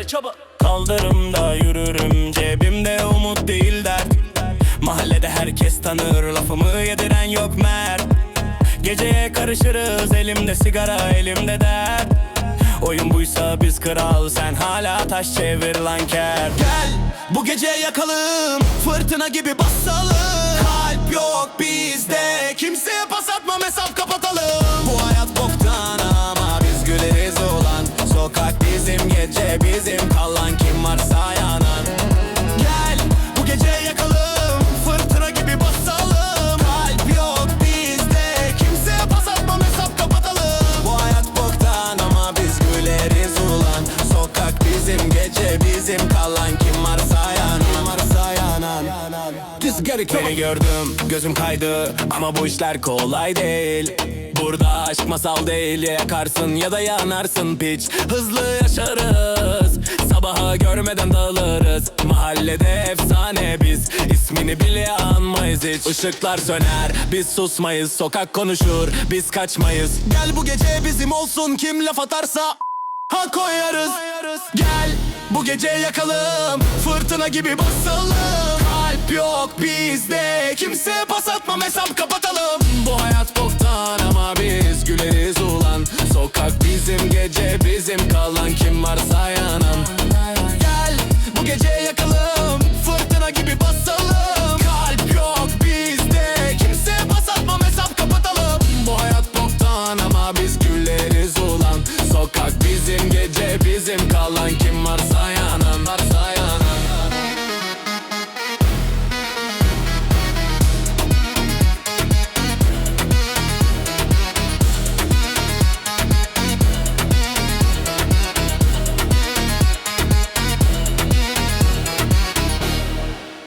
it çabuk. Kaldırımda yürürüm cebimde umut değil dert. Mahallede herkes tanır lafımı yediren yok mert. Geceye karışırız elimde sigara elimde dert. Oyun buysa biz kral sen hala taş çevir lan ker Gel bu gece yakalım fırtına gibi basalım gece bizim kalan kim varsa yanan. Gel bu gece yakalım fırtına gibi basalım. Kalp yok bizde kimseye pas atma hesap kapatalım. Bu hayat boktan ama biz güleriz ulan. Sokak bizim gece bizim kalan kim varsa yanan. Kim varsa yanan. İt, come Beni gördüm gözüm kaydı ama bu işler kolay değil. Burada aşk masal değil ya yakarsın ya da yanarsın piç. Hızlı yaşarız Görmeden dağılırız. Mahallede efsane biz. İsmini bile anmayız hiç. Işıklar söner biz susmayız Sokak konuşur biz kaçmayız. Gel bu gece bizim olsun kim laf atarsa Ha koyarız. Gel bu gece yakalım Fırtına gibi basalım. Kalp yok bizde Kimse pas atma hesap kapatalım. Bu hayat boktan ama biz güleriz ulan. Sokak bizim gece bizim kalan kim varsa